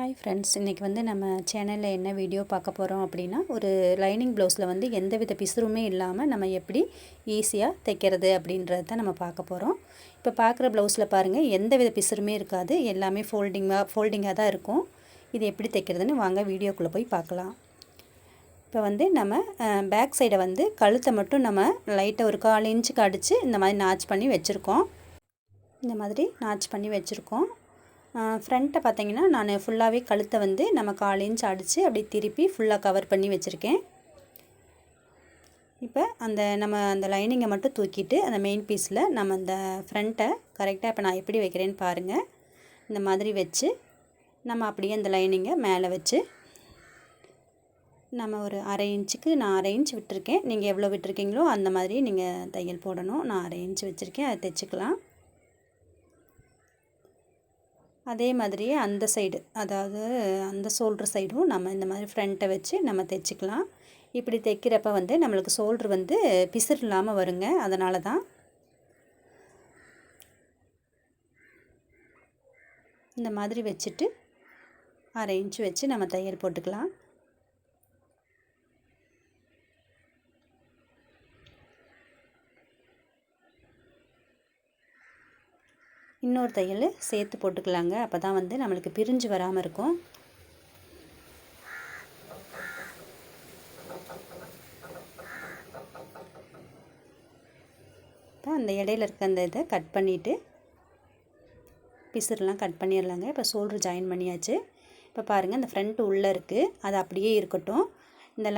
Hi friends இன்றைக்கி வந்து நம்ம சேனலில் என்ன வீடியோ பார்க்க போகிறோம் அப்படின்னா ஒரு லைனிங் ப்ளவுஸில் வந்து எந்த வித பிசுறுமே இல்லாமல் நம்ம எப்படி ஈஸியாக தைக்கிறது அப்படின்றத தான் நம்ம பார்க்க போகிறோம் இப்போ பார்க்குற ப்ளவுஸில் பாருங்கள் எந்த வித பிசுறுமே இருக்காது எல்லாமே ஃபோல்டிங்காக ஃபோல்டிங்காக தான் இருக்கும். இது எப்படி தைக்கிறதுன்னு வாங்க வீடியோக்குள்ளே போய் பார்க்கலாம். இப்போ வந்து நம்ம பேக் சைடை வந்து கழுத்தை மட்டும் நம்ம லைட்டாக ஒரு கால் இன்ச்சுக்கு அடித்து இந்த மாதிரி நாச் பண்ணி வச்சுருக்கோம். இந்த மாதிரி நாச் பண்ணி வச்சுருக்கோம். ஃப்ரண்ட்டை பார்த்தீங்கன்னா நான் ஃபுல்லாகவே கழுத்தை வந்து நம்ம கால் இன்ச் அடித்து அப்படி திருப்பி ஃபுல்லாக கவர் பண்ணி வச்சுருக்கேன். இப்போ அந்த நம்ம அந்த லைனிங்கை மட்டும் தூக்கிட்டு அந்த மெயின் பீஸில் நம்ம அந்த ஃப்ரண்ட்டை கரெக்டாக இப்போ நான் எப்படி வைக்கிறேன்னு பாருங்கள் இந்த மாதிரி வச்சு நம்ம அப்படியே அந்த லைனிங்கை மேலே வச்சு நம்ம ஒரு அரை இன்ச்சுக்கு நான் அரை இன்ச் விட்டுருக்கேன். நீங்கள் எவ்வளோ விட்டுருக்கீங்களோ அந்த மாதிரி நீங்கள் தையல் போடணும். நான் அரை இன்ச் வச்சுருக்கேன். அதை தைச்சிக்கலாம். அதே மாதிரியே அந்த சைடு அதாவது அந்த சோல்ட்ரு சைடும் நம்ம இந்த மாதிரி ஃப்ரண்ட்டை வச்சு நம்ம தைச்சிக்கலாம். இப்படி தைக்கிறப்ப வந்து நம்மளுக்கு சோல்ட்ரு வந்து பிசிறு இல்லாமல் வருங்க. அதனால தான் இந்த மாதிரி வச்சுட்டு அரை இன்ச்சு வச்சு நம்ம தையல் போட்டுக்கலாம். இன்னொரு தையல் சேர்த்து போட்டுக்கலாங்க. அப்போ தான் வந்து நம்மளுக்கு பிரிஞ்சு வராமல் இருக்கும். இப்போ அந்த இடையில இருக்க அந்த இதை கட் பண்ணிவிட்டு பிசுரெலாம் கட் பண்ணிடலாங்க இப்போ சோல்ட்ரு ஜாயின் பண்ணியாச்சு. இப்போ பாருங்கள் இந்த ஃப்ரண்ட் உள்ளே இருக்குது அது அப்படியே இருக்கட்டும். இந்த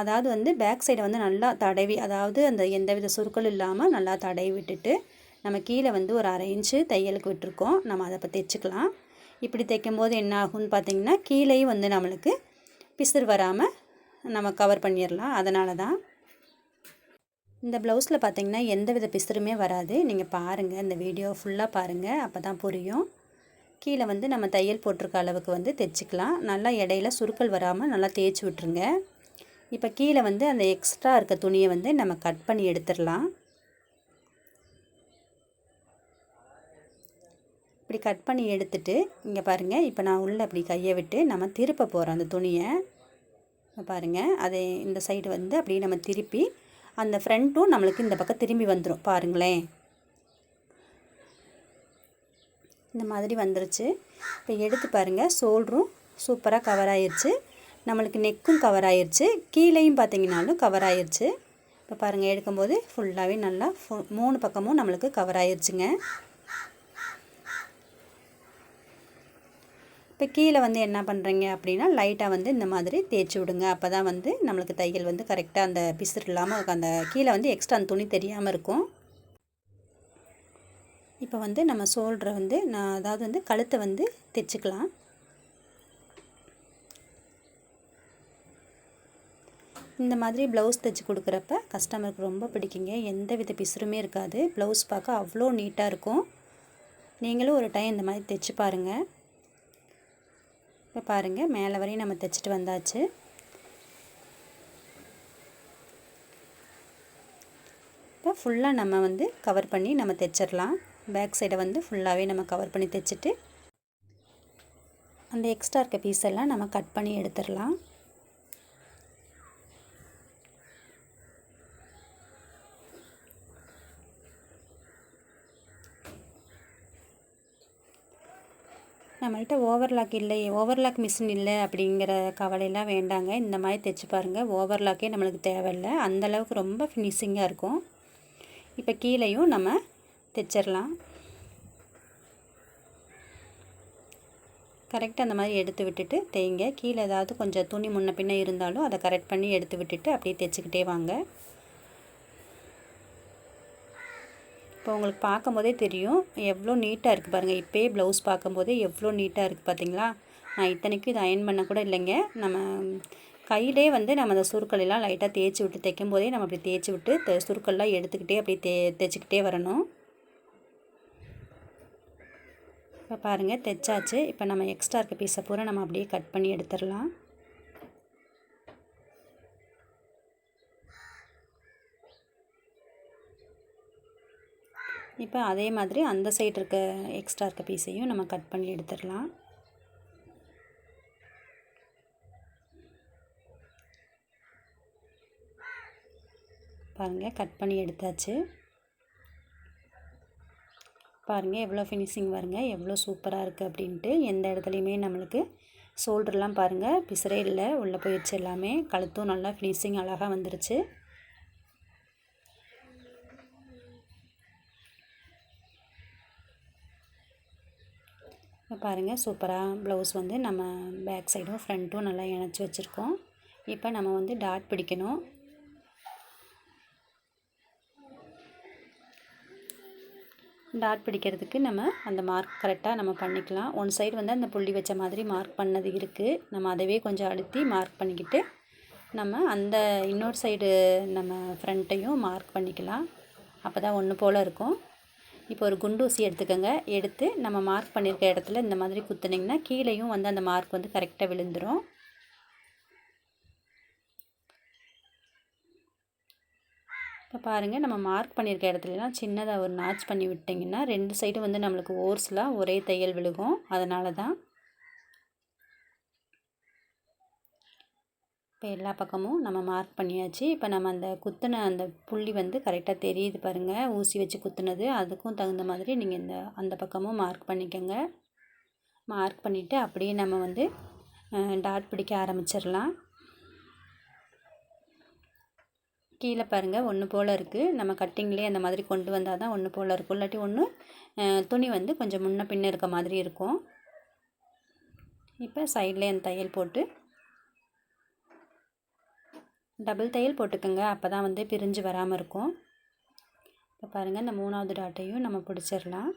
அதாவது வந்து பேக் சைடை வந்து நல்லா தடவி அதாவது அந்த எந்தவித சுருக்கள் இல்லாமல் நல்லா தடவி விட்டுட்டு நம்ம கீழே வந்து ஒரு அரை இன்ச்சு தையலுக்கு விட்டுருக்கோம். நம்ம அதை இப்போ தைச்சிக்கலாம். இப்படி தைக்கும் போது என்ன ஆகும்னு பார்த்திங்கன்னா கீழேயும் வந்து நம்மளுக்கு பிசுறு வராமல் நம்ம கவர் பண்ணிடலாம். அதனால தான் இந்த ப்ளவுஸில் பார்த்திங்கன்னா எந்த வித பிசுறுமே வராது. நீங்கள் பாருங்கள் இந்த வீடியோ ஃபுல்லாக பாருங்கள் அப்போ தான் புரியும். கீழே வந்து நம்ம தையல் போட்டிருக்க அளவுக்கு வந்து தைச்சிக்கலாம். நல்லா இடையில சுருக்கள் வராமல் நல்லா தேய்ச்சி விட்ருங்க இப்போ கீழே வந்து அந்த எக்ஸ்ட்ரா இருக்க துணியை வந்து நம்ம கட் பண்ணி எடுத்துடலாம். இப்படி கட் பண்ணி எடுத்துட்டு இங்கே பாருங்கள் இப்போ நான் உள்ளே அப்படி கையை விட்டு நம்ம திருப்ப போகிறோம் அந்த துணியை. பாருங்கள் அதை இந்த சைடு வந்து அப்படியே நம்ம திருப்பி அந்த ஃப்ரண்ட்டும் நம்மளுக்கு இந்த பக்கம் திரும்பி வந்துடும் பாருங்களேன். இந்த மாதிரி வந்துருச்சு. இப்போ எடுத்து பாருங்கள் சோல்ட்ரும் சூப்பராக கவர் ஆயிடுச்சு நம்மளுக்கு நெக்கும் கவர் ஆயிடுச்சு கீழேயும் பார்த்தீங்கனாலும் கவர் ஆயிடுச்சு இப்போ பாருங்கள் எடுக்கும்போது ஃபுல்லாகவே நல்லா மூணு பக்கமும் நம்மளுக்கு கவர் ஆயிடுச்சுங்க இப்போ கீழே வந்து என்ன பண்ணுறீங்க அப்படின்னா லைட்டாக வந்து இந்த மாதிரி தேய்ச்சி விடுங்க. அப்போ தான் வந்து நம்மளுக்கு தையல் வந்து கரெக்டாக அந்த பிசுறு இல்லாமல் அந்த கீழே வந்து எக்ஸ்ட்ரா அந்த துணி தெரியாமல் இருக்கும். இப்போ வந்து நம்ம சோல்டரை வந்து நான் அதாவது வந்து கழுத்தை வந்து தைச்சிக்கலாம். இந்த மாதிரி ப்ளவுஸ் தைச்சி கொடுக்குறப்ப கஸ்டமருக்கு ரொம்ப பிடிக்குங்க. எந்த வித பிசுறுமே இருக்காது. ப்ளவுஸ் பார்க்க அவ்வளோ நீட்டாக இருக்கும். நீங்களும் ஒரு டைம் இந்த மாதிரி தைச்சி பாருங்கள் இப்போ பாருங்கள் மேலே வரையும் நம்ம தைச்சிட்டு வந்தாச்சு. இப்போ ஃபுல்லாக நம்ம வந்து கவர் பண்ணி நம்ம தைச்சிடலாம். பேக் சைடை வந்து ஃபுல்லாகவே நம்ம கவர் பண்ணி தைச்சிட்டு அந்த எக்ஸ்ட்ரா இருக்க பீஸ் எல்லாம் நம்ம கட் பண்ணி எடுத்துடலாம். நம்மள்கிட்ட ஓவர்லாக் இல்லை ஓவர்லாக் மிஷின் இல்லை அப்படிங்கிற கவலையெல்லாம் வேண்டாங்க. இந்த மாதிரி தைச்சி பாருங்கள் ஓவர்லாக்கே நம்மளுக்கு தேவையில்லை. அந்தளவுக்கு ரொம்ப ஃபினிஷிங்காக இருக்கும். இப்போ கீழேயும் நம்ம தைச்சிடலாம். கரெக்டாக அந்த மாதிரி எடுத்து விட்டுட்டு தேய்ங்க. கீழே ஏதாவது கொஞ்சம் துணி முன்ன பின்ன இருந்தாலும் அதை கரெக்ட் பண்ணி எடுத்து விட்டுட்டு அப்படியே தைச்சிக்கிட்டே வாங்க. இப்போ உங்களுக்கு பார்க்கும்போதே தெரியும் எவ்வளோ நீட்டாக இருக்குது பாருங்கள் இப்போயே ப்ளவுஸ் பார்க்கும்போதே எவ்வளோ நீட்டாக இருக்குது பார்த்தீங்களா நான் இத்தனைக்கும் இதை அயன் பண்ண கூட இல்லைங்க. நம்ம கையிலே வந்து நம்ம அந்த சுருக்கலெல்லாம் லைட்டாக தேய்ச்சி விட்டு தைக்கும் போதே நம்ம அப்படி தேய்ச்சி விட்டு சுருக்கல்லாம் எடுத்துக்கிட்டே அப்படி தே தைச்சிக்கிட்டே வரணும். இப்போ பாருங்கள் தைச்சாச்சு. இப்போ நம்ம எக்ஸ்ட்ரா இருக்க பீஸை பூரா நம்ம அப்படியே கட் பண்ணி எடுத்துடலாம். இப்போ அதே மாதிரி அந்த சைடு இருக்க எக்ஸ்ட்ரா இருக்க பீஸையும் நம்ம கட் பண்ணி எடுத்துடலாம். பாருங்கள் கட் பண்ணி எடுத்தாச்சு. பாருங்கள் எவ்வளோ ஃபினிஷிங் வருங்க எவ்வளோ சூப்பராக இருக்குது அப்படின்ட்டு எந்த இடத்துலையுமே நம்மளுக்கு ஷோல்டர்லாம் பாருங்கள் பிசரே இல்லை உள்ளே போயிடுச்சு எல்லாமே. கழுத்தும் நல்லா ஃபினிஷிங் அழகாக வந்துருச்சு. பாருங்கள் சூப்பராக ப்ளவுஸ் வந்து நம்ம பேக் சைடும் ஃப்ரண்ட்டும் நல்லா இணைச்சி வச்சுருக்கோம். இப்போ நம்ம வந்து டாட் பிடிக்கணும். டாட் பிடிக்கிறதுக்கு நம்ம அந்த மார்க் கரெக்டாக நம்ம பண்ணிக்கலாம். ஒன் சைடு வந்து அந்த புள்ளி வச்ச மாதிரி மார்க் பண்ணது இருக்குது நம்ம அதவே கொஞ்சம் அழுத்தி மார்க் பண்ணிக்கிட்டு நம்ம அந்த இன்னொரு சைடு நம்ம ஃப்ரண்ட்டையும் மார்க் பண்ணிக்கலாம். அப்போ தான் ஒன்று போல் இருக்கும். இப்போ ஒரு குண்டூசி எடுத்துக்கோங்க. எடுத்து நம்ம மார்க் பண்ணியிருக்க இடத்துல இந்த மாதிரி குத்துனிங்கன்னா கீழேயும் வந்து அந்த மார்க் வந்து கரெக்டாக விழுந்துடும் இப்போ பாருங்கள் நம்ம மார்க் பண்ணியிருக்க இடத்துலலாம் சின்னதாக ஒரு நாச் பண்ணி விட்டிங்கன்னா ரெண்டு சைடும் வந்து நம்மளுக்கு ஓர்ஸ்லாம் ஒரே தையல் விழுகும். அதனால தான் இப்போ எல்லா பக்கமும் நம்ம மார்க் பண்ணியாச்சு. இப்போ நம்ம அந்த குத்துன அந்த புள்ளி வந்து கரெக்டாக தெரியுது பாருங்கள் ஊசி வச்சு குத்துனது. அதுக்கும் தகுந்த மாதிரி நீங்கள் இந்த அந்த பக்கமும் மார்க் பண்ணிக்கோங்க. மார்க் பண்ணிவிட்டு அப்படியே நம்ம வந்து டாட் பிடிக்க ஆரம்பிச்சிடலாம். கீழே பாருங்கள் ஒன்று போல் இருக்குது நம்ம கட்டிங்லேயே அந்த மாதிரி கொண்டு வந்தால் தான் ஒன்று போல் இருக்கும். இல்லாட்டி ஒன்று துணி வந்து கொஞ்சம் முன்ன பின்ன இருக்க மாதிரி இருக்கும். இப்போ சைட்லேயே அந்த தையல் போட்டு டபுள் தையல் போட்டுக்கோங்க. அப்போ தான் வந்து பிரிஞ்சு வராமல் இருக்கும். இப்போ பாருங்கள் இந்த மூணாவது டாட்டையும் நம்ம பிடிச்சிடலாம்.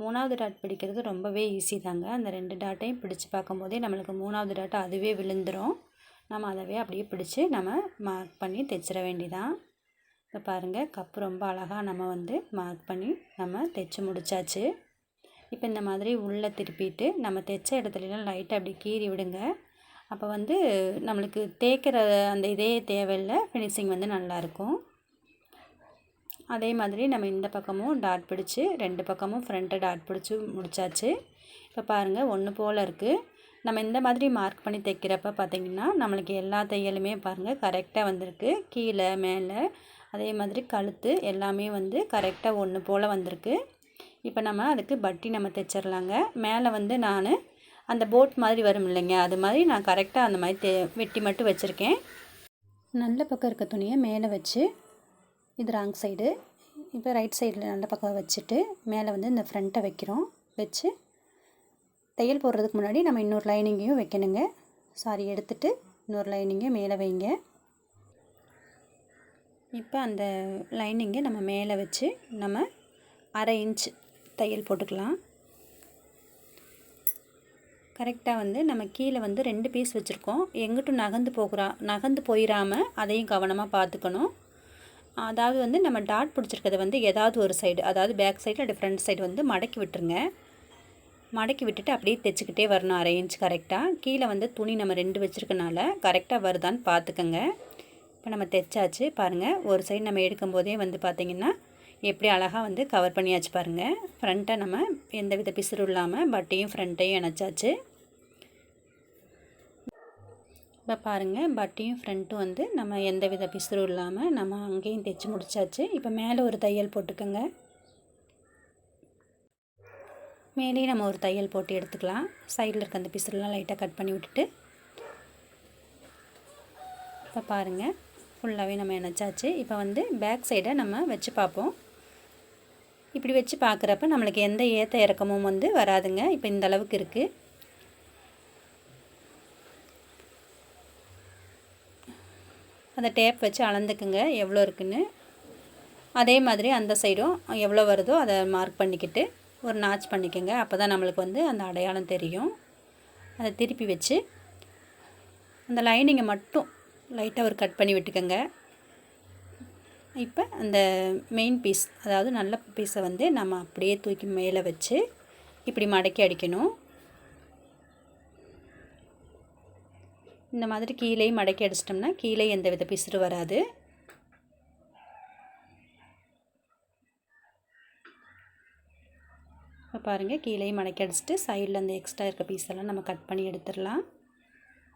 மூணாவது டாட் பிடிக்கிறது ரொம்பவே ஈஸி தாங்க. அந்த ரெண்டு டாட்டையும் பிடிச்சி பார்க்கும்போதே நம்மளுக்கு மூணாவது டாட் அதுவே விழுந்துடும் நம்ம அதவே அப்படியே பிடிச்சி நம்ம மார்க் பண்ணி தைச்சிட வேண்டிதான். இப்போ பாருங்கள் கப்பு ரொம்ப அழகாக நம்ம வந்து மார்க் பண்ணி நம்ம தைச்சி முடித்தாச்சு இப்போ இந்த மாதிரி உள்ளே திருப்பிட்டு நம்ம தைச்ச இடத்துலலாம் லைட்டாக அப்படி கீறி விடுங்க. அப்போ வந்து நம்மளுக்கு தேய்க்கிற அந்த இதே தேவையில்லை ஃபினிஷிங் வந்து நல்லாயிருக்கும். அதே மாதிரி நம்ம இந்த பக்கமும் டாட் பிடிச்சி ரெண்டு பக்கமும் ஃப்ரண்ட்டை டாட் பிடிச்சி முடித்தாச்சு இப்போ பாருங்கள் ஒன்று போல் இருக்குது நம்ம இந்த மாதிரி மார்க் பண்ணி தைக்கிறப்ப பார்த்திங்கன்னா நம்மளுக்கு எல்லா தையலுமே பாருங்கள் கரெக்டாக வந்திருக்கு. கீழே மேலே அதே மாதிரி கழுத்து எல்லாமே வந்து கரெக்டாக ஒன்று போல் வந்திருக்கு. இப்போ நம்ம அதுக்கு பட்டி நம்ம தைச்சிடலாங்க மேலே வந்து நான் அந்த போட் மாதிரி வரும் இல்லைங்க. அது மாதிரி நான் கரெக்டாக அந்த மாதிரி தே வெட்டி மட்டும் வச்சுருக்கேன். நல்ல பக்கம் இருக்க துணியை மேலே வச்சு இது ராங் சைடு இப்போ ரைட் சைடில் நல்ல பக்கம் வச்சுட்டு மேலே வந்து இந்த ஃப்ரண்ட்டை வைக்கிறோம். வச்சு தையல் போடுறதுக்கு முன்னாடி நம்ம இன்னொரு லைனிங்கையும் வைக்கணுங்க. சாரி எடுத்துட்டு இன்னொரு லைனிங்கை மேலே வைங்க. இப்போ அந்த லைனிங்கை நம்ம மேலே வச்சு நம்ம அரை இன்ச் தையல் போட்டுக்கலாம். கரெக்டாக வந்து நம்ம கீழே வந்து ரெண்டு பீஸ் வச்சுருக்கோம். எங்கிட்டும் நகர்ந்து போகிறா நகர்ந்து போயிடாமல் அதையும் கவனமாக பார்த்துக்கணும். அதாவது வந்து நம்ம டாட் பிடிச்சிருக்கிறத வந்து ஏதாவது ஒரு சைடு அதாவது பேக் சைடு அல்லது ஃப்ரண்ட் சைடு வந்து மடக்கி விட்டுருங்க. மடக்கி விட்டுட்டு அப்படியே தைச்சிக்கிட்டே வரணும் அரை இன்ச் கரெக்டாக கீழே வந்து துணி நம்ம ரெண்டு வச்சுருக்கனால கரெக்டாக வருதான்னு பார்த்துக்கோங்க. இப்போ நம்ம தைச்சாச்சு பாருங்கள் ஒரு சைடு நம்ம எடுக்கும் போதே வந்து பார்த்திங்கன்னா எப்படி அழகாக வந்து கவர் பண்ணியாச்சு பாருங்கள் ஃப்ரண்ட்டை நம்ம எந்த வித பிசுறும் இல்லாமல் பட்டையும் ஃப்ரண்ட்டையும் இணைச்சாச்சு. இப்போ பாருங்கள் பட்டியும் ஃப்ரண்ட்டும் வந்து நம்ம எந்த வித பிசுறும் இல்லாமல் நம்ம அங்கேயும் தைச்சி முடிச்சாச்சு. இப்போ மேலே ஒரு தையல் போட்டுக்கோங்க. மேலேயும் நம்ம ஒரு தையல் போட்டு எடுத்துக்கலாம். சைடில் இருக்க அந்த பிசுறுலாம் லைட்டாக கட் பண்ணி விட்டுட்டு. இப்போ பாருங்கள் ஃபுல்லாகவே நம்ம இணைச்சாச்சு. இப்போ வந்து பேக் சைடை நம்ம வச்சு பார்ப்போம். இப்படி வச்சு பார்க்குறப்ப நம்மளுக்கு எந்த ஏற்ற இறக்கமும் வந்து வராதுங்க. இப்போ இந்த அளவுக்கு இருக்குது அந்த டேப் வச்சு அளந்துக்குங்க எவ்வளோ இருக்குன்னு. அதே மாதிரி அந்த சைடும் எவ்வளோ வருதோ அதை மார்க் பண்ணிக்கிட்டு ஒரு நாச் பண்ணிக்கோங்க. அப்போ தான் நம்மளுக்கு வந்து அந்த அடையாளம் தெரியும். அதை திருப்பி வச்சு அந்த லைனிங்கை மட்டும் லைட்டாக ஒரு கட் பண்ணி விட்டுக்கோங்க. இப்போ அந்த மெயின் பீஸ் அதாவது நல்ல பீஸை வந்து நம்ம அப்படியே தூக்கி மேலே வச்சு இப்படி மடக்கி அடிக்கணும். இந்த மாதிரி கீழே மடக்கி அடிச்சிட்டோம்னா கீழே எந்த வித பிசுறு வராது. இப்போ பாருங்கள் கீழே மடக்கி அடிச்சிட்டு சைடில் அந்த எக்ஸ்ட்ரா இருக்க பீஸெல்லாம் நம்ம கட் பண்ணி எடுத்துடலாம்.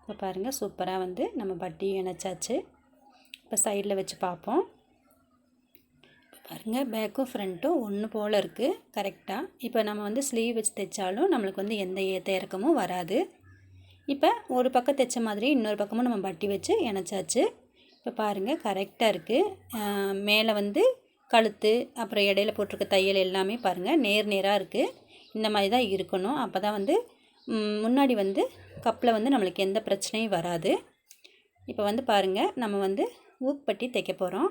இப்போ பாருங்கள் சூப்பராக வந்து நம்ம பட்டியும் இணைச்சாச்சு. இப்போ சைடில் வச்சு பார்ப்போம். பாருங்கள் பேக்கும் ஃப்ரண்ட்டும் ஒன்று போல் இருக்குது கரெக்டாக இப்போ நம்ம வந்து ஸ்லீவ் வச்சு தைச்சாலும் நம்மளுக்கு வந்து எந்த ஏற்ற இறக்கமும் வராது. இப்போ ஒரு பக்கம் தைச்ச மாதிரி இன்னொரு பக்கமும் நம்ம பட்டி வச்சு இணைச்சாச்சு. இப்போ பாருங்கள் கரெக்டாக இருக்குது மேலே வந்து கழுத்து அப்புறம் இடையில போட்டிருக்க தையல் எல்லாமே பாருங்கள் நேர் நேராக இருக்குது இந்த மாதிரி தான் இருக்கணும். அப்போ தான் வந்து முன்னாடி வந்து கப்பில் வந்து நம்மளுக்கு எந்த பிரச்சனையும் வராது. இப்போ வந்து பாருங்கள் நம்ம வந்து ஊக்பட்டி தைக்க போகிறோம்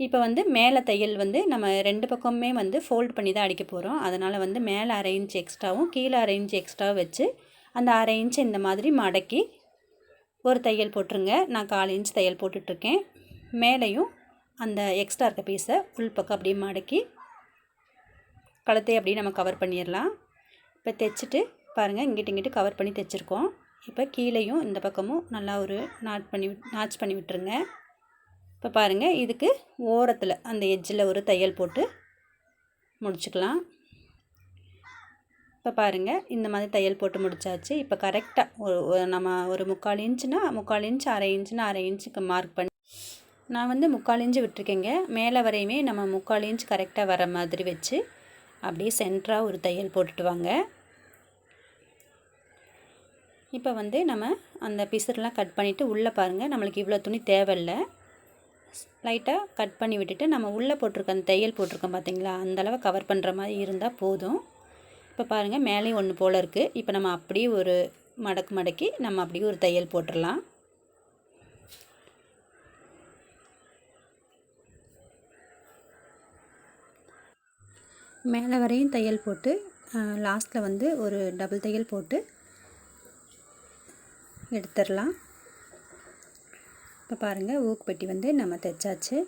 இப்போ வந்து மேலே தையல் வந்து நம்ம ரெண்டு பக்கமுமே வந்து ஃபோல்ட் பண்ணி தான் அடிக்க போகிறோம் அதனால் வந்து மேலே அரை இன்ச் எக்ஸ்ட்ராவும் கீழே அரை இன்ச் எக்ஸ்ட்ராவும் வச்சு அந்த அரை இன்ச் இந்த மாதிரி மடக்கி ஒரு தையல் போட்டுருங்க. நான் கால் இன்ச் தையல் போட்டுட்ருக்கேன். மேலேயும் அந்த எக்ஸ்ட்ரா இருக்க பீஸை ஃபுல் பக்கம் அப்படியே மடக்கி கழுத்தை அப்படியே நம்ம கவர் பண்ணிடலாம். இப்போ தைச்சிட்டு பாருங்கள் இங்கிட்டு இங்கிட்டு கவர் பண்ணி தைச்சிருக்கோம். இப்போ கீழேயும் இந்த பக்கமும் நல்லா ஒரு நாட் பண்ணி நாச் பண்ணி விட்டுருங்க. இப்போ பாருங்கள் இதுக்கு ஓரத்தில் அந்த எஜ்ஜில் ஒரு தையல் போட்டு முடிச்சுக்கலாம். இப்போ பாருங்கள் இந்த மாதிரி தையல் போட்டு முடித்தாச்சு இப்போ கரெக்டாக ஒரு நம்ம ஒரு முக்கால் இன்ச்சுனா முக்கால் இன்ச் அரை இன்ச்சுனா அரை இன்ச்சுக்கு மார்க் பண்ணி நான் வந்து முக்கால் இன்ச்சு விட்டுருக்கேங்க. மேலே வரையுமே நம்ம முக்கால் இன்ச் கரெக்டாக வர மாதிரி வச்சு அப்படியே சென்டராக ஒரு தையல் போட்டுட்டு வாங்க. இப்போ வந்து நம்ம அந்த பிசர்லாம் கட் பண்ணிவிட்டு உள்ளே பாருங்கள் நம்மளுக்கு இவ்வளோ துணி தேவையில்லை. லைட்டாக கட் பண்ணி விட்டுட்டு நம்ம உள்ளே போட்டிருக்க அந்த தையல் போட்டிருக்கோம் பார்த்தீங்களா? அந்தளவு கவர் பண்ணுற மாதிரி இருந்தால் போதும். இப்போ பாருங்கள் மேலேயும் ஒன்று போல் இருக்குது இப்போ நம்ம அப்படியே ஒரு மடக்கு மடக்கி நம்ம அப்படியே ஒரு தையல் போட்டுடலாம். மேலே வரையும் தையல் போட்டு லாஸ்ட்டில் வந்து ஒரு டபுள் தையல் போட்டு எடுத்துடலாம். இப்போ பாருங்கள் ஊக்குப்பட்டி வந்து நம்ம தைச்சாச்சு.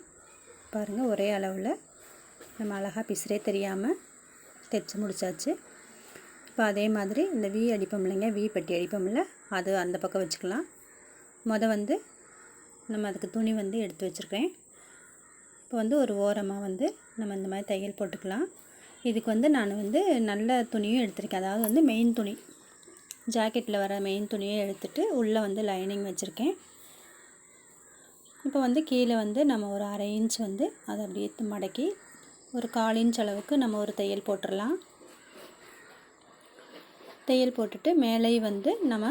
பாருங்கள் ஒரே அளவில் நம்ம அழகாக பிசுரே தெரியாமல் தைச்சி முடித்தாச்சு இப்போ அதே மாதிரி இந்த வி அடிப்போம் இல்லைங்க வி பட்டி அடிப்போம்ல அது அந்த பக்கம் வச்சுக்கலாம். மொதல் வந்து நம்ம அதுக்கு துணி வந்து எடுத்து வச்சுருக்கேன். இப்போ வந்து ஒரு ஓரமாக வந்து நம்ம இந்த மாதிரி தையல் போட்டுக்கலாம். இதுக்கு வந்து நான் வந்து நல்ல துணியும் எடுத்திருக்கேன். அதாவது வந்து மெயின் துணி. ஜாக்கெட்டில் வர மெயின் துணியை எடுத்துகிட்டு உள்ளே வந்து லைனிங் வச்சுருக்கேன். இப்போ வந்து கீழே வந்து நம்ம ஒரு அரை இன்ச் வந்து அதை அப்படியே மடக்கி ஒரு கால் இன்ச் அளவுக்கு நம்ம ஒரு தையல் போட்டுடலாம். தையல் போட்டுட்டு மேலேயும் வந்து நம்ம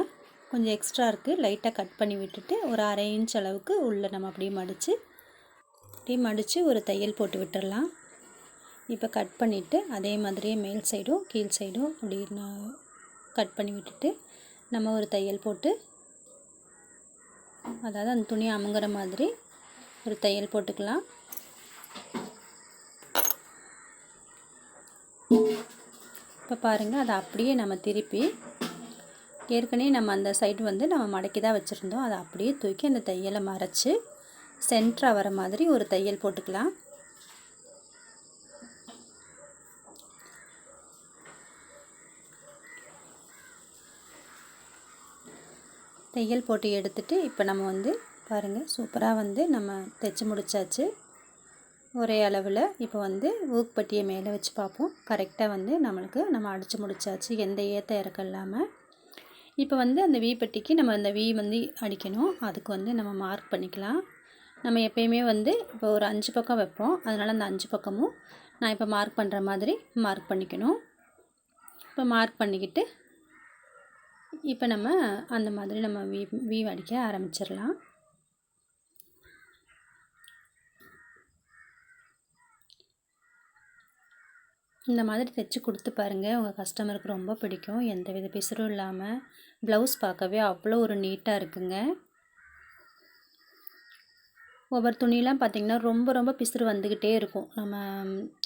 கொஞ்சம் எக்ஸ்ட்ரா இருக்குது லைட்டாக கட் பண்ணி விட்டுட்டு ஒரு அரை இன்ச் அளவுக்கு உள்ளே நம்ம அப்படியே மடித்து அப்படியே மடித்து ஒரு தையல் போட்டு விட்டுடலாம் இப்போ கட் பண்ணிவிட்டு அதே மாதிரியே மேல் சைடும் கீழ் சைடும் அப்படி கட் பண்ணி விட்டுட்டு நம்ம ஒரு தையல் போட்டு அதாவது அந்த துணி அமுங்கிற மாதிரி ஒரு தையல் போட்டுக்கலாம். இப்போ பாருங்கள் அதை அப்படியே நம்ம திருப்பி ஏற்கனவே நம்ம அந்த சைடு வந்து நம்ம மடக்கி தான் வச்சுருந்தோம். அதை அப்படியே தூக்கி அந்த தையலை மறைச்சி சென்டராக வர மாதிரி ஒரு தையல் போட்டுக்கலாம். தையல் போட்டு எடுத்துகிட்டு இப்போ நம்ம வந்து பாருங்கள் சூப்பராக வந்து நம்ம தைச்சி முடித்தாச்சு ஒரே அளவில் இப்போ வந்து ஊக்குப்பட்டியை மேலே வச்சு பார்ப்போம். கரெக்டாக வந்து நம்மளுக்கு நம்ம அடித்து முடித்தாச்சு எந்த ஏற்ற இறக்கம் இல்லாமல் இப்போ வந்து அந்த வீ பட்டிக்கு நம்ம அந்த வீ வந்து அடிக்கணும். அதுக்கு வந்து நம்ம மார்க் பண்ணிக்கலாம். நம்ம எப்பயுமே வந்து இப்போ ஒரு அஞ்சு பக்கம் வைப்போம். அதனால் அந்த அஞ்சு பக்கமும் நான் இப்போ மார்க் பண்ணுற மாதிரி மார்க் பண்ணிக்கணும். இப்போ மார்க் பண்ணிக்கிட்டு இப்போ நம்ம அந்த மாதிரி நம்ம வீ வீவ் அடிக்க ஆரம்பிச்சிடலாம். இந்த மாதிரி தைச்சி கொடுத்து பாருங்கள் உங்கள் கஸ்டமருக்கு ரொம்ப பிடிக்கும். எந்த வித பிசுறும் இல்லாமல் ப்ளவுஸ் பார்க்கவே அவ்வளோ ஒரு நீட்டாக இருக்குங்க. ஒவ்வொரு துணியெலாம் பார்த்திங்கன்னா ரொம்ப ரொம்ப பிசுறு வந்துக்கிட்டே இருக்கும். நம்ம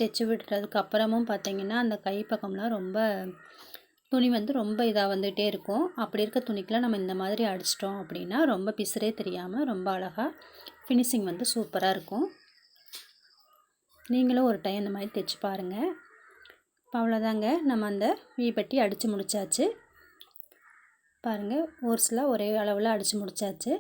தைச்சி விடுறதுக்கு அப்புறமும் பார்த்திங்கன்னா அந்த கை பக்கம்லாம் ரொம்ப துணி வந்து ரொம்ப இதாக வந்துகிட்டே இருக்கும். அப்படி இருக்க துணிக்கெலாம் நம்ம இந்த மாதிரி அடிச்சிட்டோம் அப்படின்னா ரொம்ப பிசுரே தெரியாமல் ரொம்ப அழகாக ஃபினிஷிங் வந்து சூப்பராக இருக்கும். நீங்களும் ஒரு டைம் இந்த மாதிரி தைச்சி பாருங்கள் இப்போ அவ்வளோதாங்க. நம்ம அந்த வீப்பட்டி அடித்து முடித்தாச்சு பாருங்கள் ஓர்ஸில் ஒரே அளவில் அடித்து முடித்தாச்சு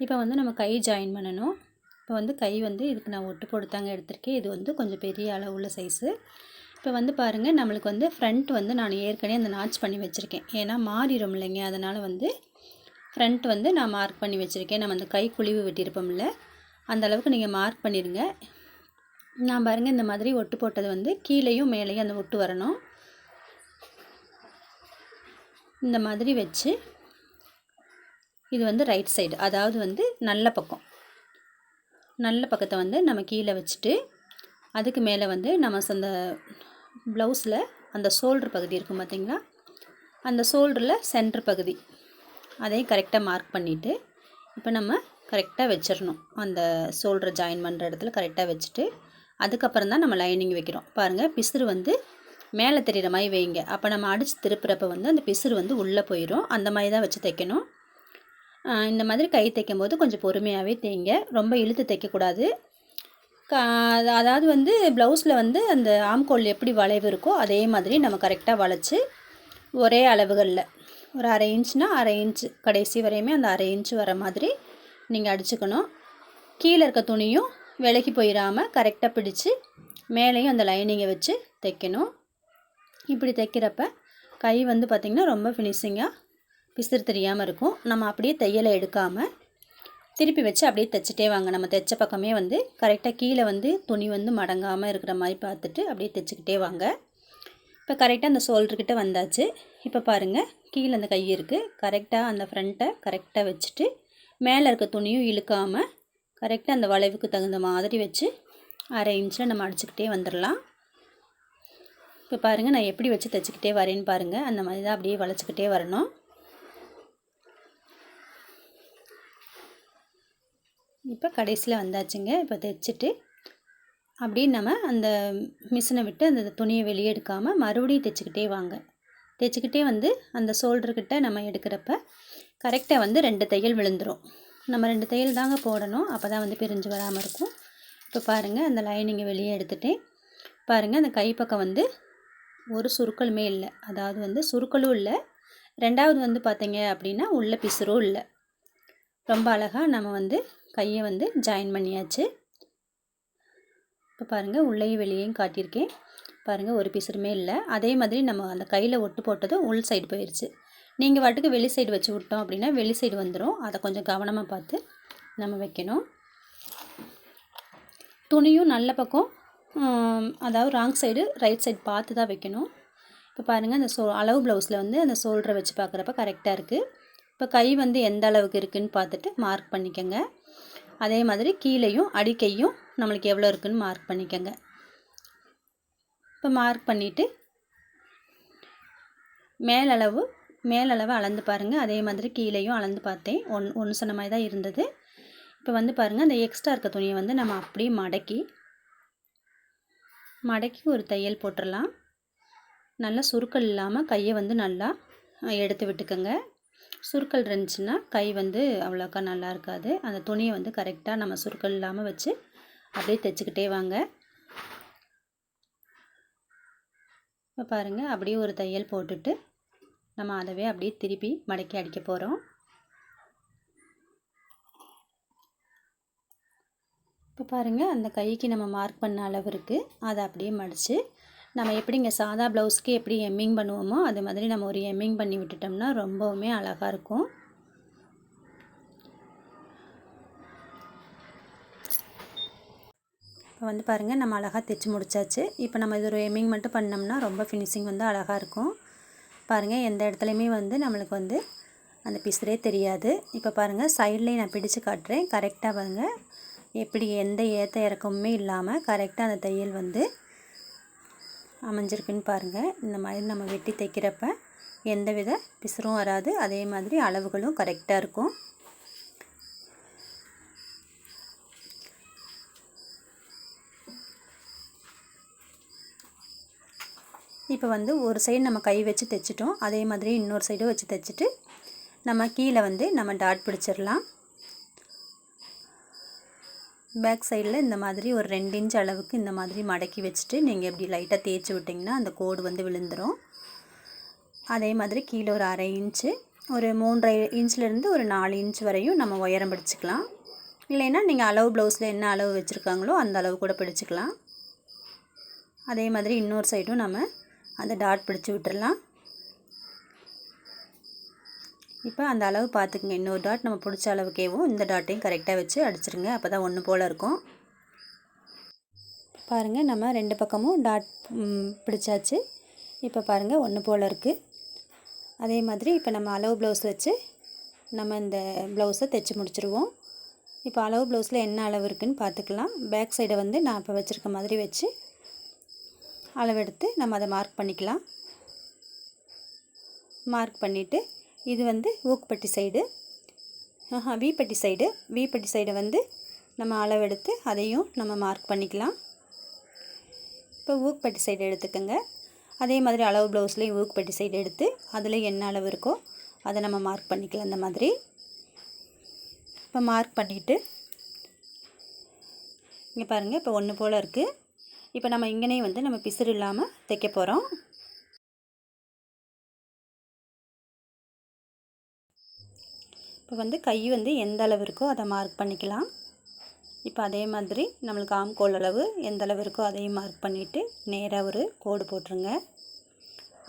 இப்போ வந்து நம்ம கை ஜாயின் பண்ணணும். இப்போ வந்து கை வந்து இதுக்கு நான் ஒட்டு போடுத்தாங்க எடுத்திருக்கேன். இது வந்து கொஞ்சம் பெரிய அளவுள்ள சைஸு இப்போ வந்து பாருங்கள் நம்மளுக்கு வந்து ஃப்ரண்ட் வந்து நான் ஏற்கனவே அந்த நாச் பண்ணி வச்சுருக்கேன். ஏன்னா மாறிடும் இல்லைங்க. அதனால் வந்து ஃப்ரண்ட் வந்து நான் மார்க் பண்ணி வச்சுருக்கேன். நம்ம அந்த கை குழிவு வெட்டியிருப்போம்ல அந்த அளவுக்கு நீங்கள் மார்க் பண்ணிடுங்க நான் பாருங்கள் இந்த மாதிரி ஒட்டு போட்டது வந்து கீழேயும் மேலேயும் அந்த ஒட்டு வரணும். இந்த மாதிரி வச்சு இது வந்து ரைட் சைடு அதாவது வந்து நல்ல பக்கம். நல்ல பக்கத்தை வந்து நம்ம கீழே வச்சுட்டு அதுக்கு மேலே வந்து நம்ம அந்த ப்ளவுஸில் அந்த ஷோல்ட்ரு பகுதி இருக்கும் பார்த்திங்களா அந்த ஷோல்டரில் சென்ட்ரு பகுதி. அதையும் கரெக்டாக மார்க் பண்ணிவிட்டு இப்போ நம்ம கரெக்டாக வச்சிடணும். அந்த ஷோல்டரை ஜாயின் பண்ணுற இடத்துல கரெக்டாக வச்சுட்டு அதுக்கப்புறம் தான் நம்ம லைனிங் வைக்கிறோம். பாருங்கள் பிசுறு வந்து மேலே தெரிகிற மாதிரி வைங்க. அப்போ நம்ம அடித்து திருப்புறப்ப வந்து அந்த பிசுறு வந்து உள்ளே போயிடும் அந்த மாதிரி தான் வச்சு தைக்கணும். இந்த மாதிரி கை தைக்கும் போது கொஞ்சம் பொறுமையாகவே தைங்க ரொம்ப இழுத்து தைக்கக்கூடாது. அதாவது வந்து ப்ளவுஸில் வந்து அந்த ஆம்கோல் எப்படி வளைவு இருக்கோ அதே மாதிரி நம்ம கரெக்டாக வளைச்சி ஒரே அளவுகளில். ஒரு அரை இன்ச்னால் அரை இன்ச்சு கடைசி வரையுமே அந்த அரை இன்ச்சு வர மாதிரி நீங்கள் அடிச்சுக்கணும். கீழே இருக்க துணியும் விலகி போயிடாமல் கரெக்டாக பிடிச்சி மேலேயும் அந்த லைனிங்கை வச்சு தைக்கணும். இப்படி தைக்கிறப்ப கை வந்து பார்த்திங்கன்னா ரொம்ப ஃபினிஷிங்காக பிசிறு தெரியாமல் இருக்கும். நம்ம அப்படியே தையலை எடுக்காமல் திருப்பி வச்சு அப்படியே தைச்சிட்டே வாங்க. நம்ம தைச்ச பக்கமே வந்து கரெக்டாக கீழே வந்து துணி வந்து மடங்காமல் இருக்கிற மாதிரி பார்த்துட்டு அப்படியே தைச்சிக்கிட்டே வாங்க. இப்போ கரெக்டாக அந்த ஷோல்டர்கிட்ட வந்தாச்சு. இப்போ பாருங்கள் கீழே அந்த கை இருக்குது கரெக்டாக அந்த ஃப்ரண்ட்டை கரெக்டாக வச்சுட்டு மேலே இருக்க துணியும் இழுக்காமல் கரெக்டாக அந்த வளைவுக்கு தகுந்த மாதிரி வச்சு அரை இன்ச்சில் நம்ம அடிச்சுக்கிட்டே வந்துடலாம். இப்போ பாருங்கள் நான் எப்படி வச்சு தைச்சிக்கிட்டே வரேன்னு பாருங்கள் அந்த மாதிரி தான் அப்படியே வளைச்சிக்கிட்டே வரணும். இப்போ கடைசியில் வந்தாச்சுங்க. இப்போ தைச்சிட்டு அப்படியே நம்ம அந்த மிஷினை விட்டு அந்த துணியை வெளியே எடுக்காமல் மறுபடியும் தைச்சிக்கிட்டே வாங்க. தைச்சிக்கிட்டே வந்து அந்த ஷோல்டர்கிட்ட நம்ம எடுக்கிறப்ப கரெக்டாக வந்து ரெண்டு தையல் விழுந்துடும் நம்ம ரெண்டு தையல் தாங்க போடணும். அப்போ தான் வந்து பிரிஞ்சு வராமல் இருக்கும். இப்போ பாருங்கள் அந்த லைனிங்கை வெளியே எடுத்துகிட்டேன் பாருங்கள் அந்த கைப்பக்கம் வந்து ஒரு சுருக்களுமே இல்லை. அதாவது வந்து சுருக்களும் இல்லை. ரெண்டாவது வந்து பார்த்தீங்க அப்படின்னா உள்ள பிசுறும் இல்லை. ரொம்ப அழகாக நம்ம வந்து கையை வந்து ஜாயின் பண்ணியாச்சு. இப்போ பாருங்கள் உள்ளேயும் வெளியேயும் காட்டியிருக்கேன். பாருங்கள் ஒரு பிசுருமே இல்லை. அதே மாதிரி நம்ம அந்த கையில் ஒட்டு போட்டதும் உள் சைடு போயிடுச்சு நீங்கள் வாட்டுக்கு வெளி சைடு வச்சு விட்டோம் அப்படின்னா வெளி சைடு வந்துடும் அதை கொஞ்சம் கவனமாக பார்த்து நம்ம வைக்கணும். துணியும் நல்ல பக்கம் அதாவது ராங் சைடு ரைட் சைடு பார்த்து தான் வைக்கணும். இப்போ பாருங்கள் அந்த சோ அளவு ப்ளவுஸில் வந்து அந்த சோல்டரை வச்சு பார்க்குறப்ப கரெக்டாக இருக்குது இப்போ கை வந்து எந்த அளவுக்கு இருக்குதுன்னு பார்த்துட்டு மார்க் பண்ணிக்கோங்க. அதே மாதிரி கீழேயும் அடிக்கையும் நம்மளுக்கு எவ்வளோ இருக்குதுன்னு மார்க் பண்ணிக்கோங்க. இப்போ மார்க் பண்ணிவிட்டு மேலளவு மேலளவு அளந்து பாருங்கள் அதே மாதிரி கீழேயும் அளந்து பார்த்தேன். ஒன் ஒன்று சொன்ன மாதிரி தான் இருந்தது. இப்போ வந்து பாருங்கள் அந்த எக்ஸ்ட்ரா இருக்க துணியை வந்து நம்ம அப்படியே மடக்கி மடக்கி ஒரு தையல் போட்டுடலாம் நல்லா சுருக்கல் இல்லாமல் கையை வந்து நல்லா எடுத்து விட்டுக்கோங்க. சுருக்கல் இருந்துச்சுன்னா கை வந்து அவ்வளோக்கா நல்லா இருக்காது. அந்த துணியை வந்து கரெக்டாக நம்ம சுருக்கல் இல்லாமல் வச்சு அப்படியே தைச்சிக்கிட்டே வாங்க. இப்போ பாருங்கள் அப்படியே ஒரு தையல் போட்டுட்டு நம்ம அதவே அப்படியே திருப்பி மடக்கி அடிக்க போகிறோம் இப்போ பாருங்கள் அந்த கைக்கு நம்ம மார்க் பண்ண அளவு இருக்குது அதை அப்படியே மடித்து நம்ம எப்படிங்க சாதா ப்ளவுஸ்க்கு எப்படி எம்மிங் பண்ணுவோமோ அது மாதிரி நம்ம ஒரு எம்மிங் பண்ணி விட்டுட்டோம்னா ரொம்பவுமே அழகாக இருக்கும். இப்போ வந்து பாருங்கள் நம்ம அழகாக தைச்சி முடிச்சாச்சு. இப்போ நம்ம இது ஒரு எம்மிங் மட்டும் பண்ணோம்னா ரொம்ப ஃபினிஷிங் வந்து அழகாக இருக்கும். பாருங்கள் எந்த இடத்துலையுமே வந்து நம்மளுக்கு வந்து அந்த பிசுரே தெரியாது. இப்போ பாருங்கள் சைட்லேயும் நான் பிடிச்சு காட்டுறேன். கரெக்டாக பாருங்கள் எப்படி எந்த ஏற்ற இறக்கமுமே இல்லாமல் கரெக்டாக அந்த தையல் வந்து அமைஞ்சிருக்குன்னு பாருங்கள் இந்த மாதிரி நம்ம வெட்டி தைக்கிறப்ப எந்த வித பிசுறும் வராது. அதே மாதிரி அளவுகளும் கரெக்டாக இருக்கும். இப்போ வந்து ஒரு சைடு நம்ம கை வச்சு தைச்சிட்டோம். அதே மாதிரி இன்னொரு சைடும் வச்சு தைச்சிட்டு நம்ம கீழே வந்து நம்ம டாட் பிடிச்சிடலாம். பேக் சைடில் இந்த மாதிரி ஒரு ரெண்டு இன்ச் அளவுக்கு இந்த மாதிரி மடக்கி வச்சுட்டு நீங்கள் எப்படி லைட்டாக தேய்ச்சி விட்டிங்கன்னா அந்த கோடு வந்து விழுந்துடும் அதே மாதிரி கீழே ஒரு அரை இன்ச்சு ஒரு மூன்றரை இன்ச்லேருந்து ஒரு நாலு இன்ச் வரையும் நம்ம உயரம் பிடிச்சிக்கலாம். இல்லைன்னா நீங்கள் அளவு ப்ளவுஸில் என்ன அளவு வச்சுருக்காங்களோ அந்த அளவு கூட பிடிச்சிக்கலாம். அதே மாதிரி இன்னொரு சைடும் நம்ம அந்த டாட் பிடிச்சி விட்டுடலாம் இப்போ அந்த அளவு பார்த்துக்குங்க இன்னொரு டாட் நம்ம பிடிச்ச அளவுக்கேவும் இந்த டாட்டையும் கரெக்டாக வச்சு அடிச்சிருங்க. அப்போ தான் ஒன்று போல் இருக்கும். பாருங்கள் நம்ம ரெண்டு பக்கமும் டாட் பிடிச்சாச்சு. இப்போ பாருங்கள் ஒன்று போல் இருக்குது அதே மாதிரி இப்போ நம்ம அளவு ப்ளவுஸ் வச்சு நம்ம இந்த ப்ளவுஸை தைச்சி முடிச்சுருவோம். இப்போ அளவு ப்ளவுஸில் என்ன அளவு இருக்குதுன்னு பார்த்துக்கலாம் பேக் சைடை வந்து நான் இப்போ வச்சுருக்க மாதிரி வச்சு அளவெடுத்து நம்ம அதை மார்க் பண்ணிக்கலாம். மார்க் பண்ணிவிட்டு இது வந்து ஊக்குப்பட்டி சைடு ஆஹா வீப்பட்டி சைடு வீப்பட்டி சைடை வந்து நம்ம அளவெடுத்து அதையும் நம்ம மார்க் பண்ணிக்கலாம். இப்போ ஊக்குப்பட்டி சைடு எடுத்துக்கோங்க. அதே மாதிரி அளவு ப்ளவுஸ்லேயும் ஊக்குப்பட்டி சைடு எடுத்து அதில் என்ன அளவு இருக்கோ அதை நம்ம மார்க் பண்ணிக்கலாம் இந்த மாதிரி. இப்போ மார்க் பண்ணிவிட்டு இங்கே பாருங்கள் இப்போ ஒன்று போல் இருக்குது இப்போ நம்ம இங்கனே வந்து நம்ம பிசுறு இல்லாமல் தைக்க போகிறோம். இப்போ வந்து கை வந்து எந்த அளவு இருக்கோ அதை மார்க் பண்ணிக்கலாம். இப்போ அதே மாதிரி நம்மளுக்கு ஆம்கோல் அளவு எந்த அளவு இருக்கோ அதையும் மார்க் பண்ணிவிட்டு நேராக ஒரு கோடு போட்டுருங்க.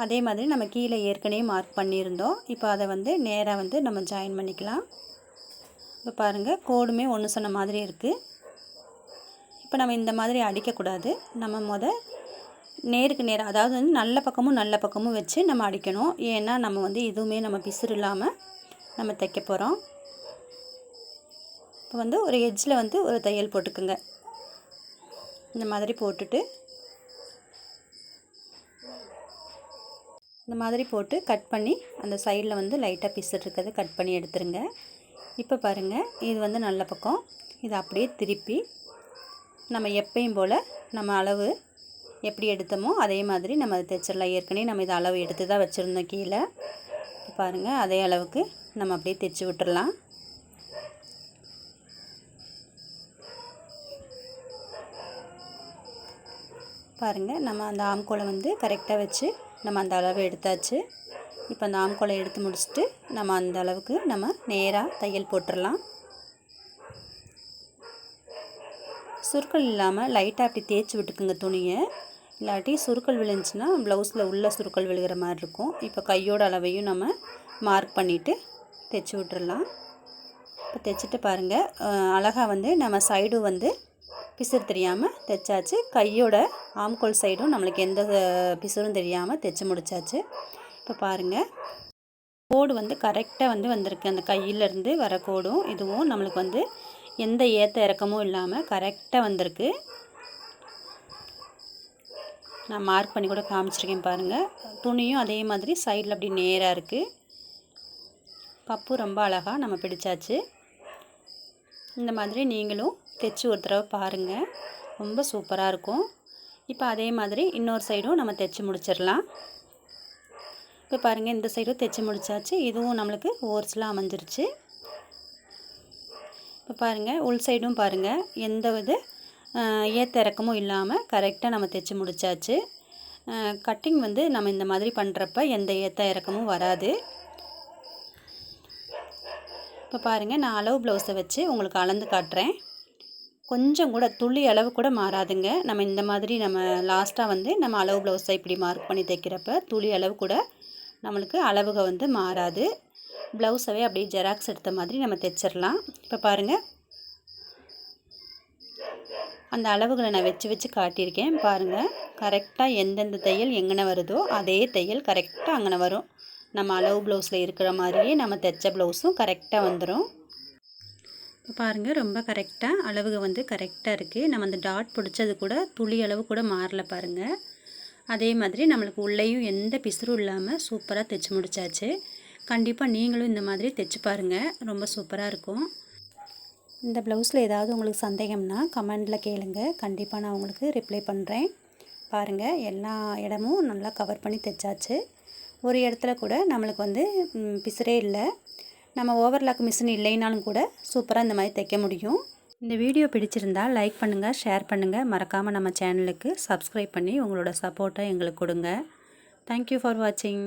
அதே மாதிரி நம்ம கீழே ஏற்கனவே மார்க் பண்ணியிருந்தோம். இப்போ அதை வந்து நேராக வந்து நம்ம ஜாயின் பண்ணிக்கலாம். இப்போ பாருங்கள் கோடுமே ஒன்று சொன்ன மாதிரி இருக்குது இப்போ நம்ம இந்த மாதிரி அடிக்கக்கூடாது. நம்ம முத நேருக்கு நேராக அதாவது வந்து நல்ல பக்கமும் நல்ல பக்கமும் வச்சு நம்ம அடிக்கணும். ஏன்னா நம்ம வந்து எதுவுமே நம்ம பிசுறு இல்லாமல் நம்ம தைக்க போகிறோம் இப்போ வந்து ஒரு எட்ஜில் வந்து ஒரு தையல் போட்டுக்குங்க. இந்த மாதிரி போட்டுட்டு இந்த மாதிரி போட்டு கட் பண்ணி அந்த சைடில் வந்து லைட்டாக பிசுறு இருக்கிறத கட் பண்ணி எடுத்துருங்க. இப்போ பாருங்கள் இது வந்து நல்ல பக்கம். இதை அப்படியே திருப்பி நம்ம எப்பயும் போல் நம்ம அளவு எப்படி எடுத்தோமோ அதே மாதிரி நம்ம அதை தைச்சிடலாம். ஏற்கனவே நம்ம இதை அளவு எடுத்து தான் வச்சுருந்தோம் கீழே. பாருங்கள் அதே அளவுக்கு நம்ம அப்படியே தைச்சி விட்டுடலாம். பாருங்கள் நம்ம அந்த ஆம்கோலை வந்து கரெக்டாக வச்சு நம்ம அந்த அளவு எடுத்தாச்சு. இப்போ அந்த ஆம்கோலை எடுத்து முடிச்சுட்டு நம்ம அந்த அளவுக்கு நம்ம நேராக தையல் போட்டுடலாம். சுருக்கள் இல்லாமல் லைட்டாக அப்படி தேய்ச்சி விட்டுக்குங்க துணியை. இல்லாட்டி சுருக்கள் விழுந்துச்சுன்னா ப்ளவுஸில் உள்ள சுருக்கள் விழுகிற மாதிரி இருக்கும். இப்போ கையோட அளவையும் நம்ம மார்க் பண்ணிவிட்டு தைச்சி விட்டுறலாம். இப்போ தைச்சிட்டு பாருங்கள் அழகாக வந்து நம்ம சைடும் வந்து பிசுறு தெரியாமல் தைச்சாச்சு கையோட ஆம்கோல் சைடும் நம்மளுக்கு எந்த பிசுறும் தெரியாமல் தைச்சி முடிச்சாச்சு. இப்போ பாருங்கள் கோடு வந்து கரெக்டாக வந்து வந்திருக்கு. அந்த கையிலேருந்து வர கோடும். இதுவும் நம்மளுக்கு வந்து எந்த ஏற்ற இறக்கமும் இல்லாமல் கரெக்டாக வந்திருக்கு. நான் மார்க் பண்ணி கூட காமிச்சிருக்கேன் பாருங்கள் துணியும் அதே மாதிரி சைடில் அப்படி நேராக இருக்குது பப்பு ரொம்ப அழகாக நம்ம பிடிச்சாச்சு. இந்த மாதிரி நீங்களும் தைச்சி ஒரு தடவை பாருங்கள் ரொம்ப சூப்பராக இருக்கும். இப்போ அதே மாதிரி இன்னொரு சைடும் நம்ம தைச்சி முடிச்சிடலாம். இப்போ பாருங்கள் இந்த சைடும் தைச்சி முடிச்சாச்சு. இதுவும் நம்மளுக்கு ஓர்ஸ்லாம் அமைஞ்சிருச்சு. இப்போ பாருங்கள் உள் சைடும் பாருங்கள் எந்த இது ஏற்ற இறக்கமும் இல்லாமல் கரெக்டாக நம்ம தைச்சி முடிச்சாச்சு. கட்டிங் வந்து நம்ம இந்த மாதிரி பண்ணுறப்ப எந்த ஏற்ற இறக்கமும் வராது. இப்போ பாருங்கள் நான் அளவு ப்ளவுஸை வச்சு உங்களுக்கு அளந்து காட்டுறேன். கொஞ்சம் கூட துளி அளவு கூட மாறாதுங்க. நம்ம இந்த மாதிரி நம்ம லாஸ்ட்டாக வந்து நம்ம அளவு ப்ளவுஸை இப்படி மார்க் பண்ணி தைக்கிறப்ப துளி அளவு கூட நம்மளுக்கு அளவுக வந்து மாறாது. ப்ளவுஸவே அப்படியே ஜெராக்ஸ் எடுத்த மாதிரி நம்ம தைச்சிடலாம். இப்போ பாருங்கள் அந்த அளவுகளை நான் வச்சு வச்சு காட்டியிருக்கேன். பாருங்கள் கரெக்டாக எந்தெந்த தையல் எங்கன வருதோ அதே தையல் கரெக்டாக அங்கே வரும். நம்ம அளவு ப்ளவுஸில் இருக்கிற மாதிரியே நம்ம தைச்ச ப்ளவுஸும் கரெக்டாக வந்துடும் இப்போ பாருங்கள் ரொம்ப கரெக்டாக அளவுக வந்து கரெக்டாக இருக்குது நம்ம அந்த டாட் பிடிச்சது கூட துளி அளவு கூட மாறல பாருங்கள் அதே மாதிரி நம்மளுக்கு உள்ளேயும் எந்த பிசுறும் இல்லாமல் சூப்பராக தைச்சி முடிச்சாச்சு. கண்டிப்பாக நீங்களும் இந்த மாதிரி தைச்சு பாருங்கள் ரொம்ப சூப்பராக இருக்கும். இந்த ப்ளவுஸில் ஏதாவது உங்களுக்கு சந்தேகம்னா கமெண்டில் கேளுங்க. கண்டிப்பாக நான் உங்களுக்கு ரிப்ளை பண்ணுறேன் பாருங்கள் எல்லா இடமும் நல்லா கவர் பண்ணி தைச்சாச்சு. ஒரு இடத்துல கூட நம்மளுக்கு வந்து பிசுரே பிசுறே இல்லை. நம்ம ஓவர்லாக் மிஷின் இல்லைனாலும் கூட சூப்பராக இந்த மாதிரி தைக்க முடியும். இந்த வீடியோ பிடிச்சிருந்தால் லைக் பண்ணுங்கள் ஷேர் பண்ணுங்கள் மறக்காமல் நம்ம சேனலுக்கு சப்ஸ்கிரைப் பண்ணி உங்களோட சப்போர்ட்டை எங்களுக்கு கொடுங்க. தேங்க்யூ ஃபார் வாட்சிங்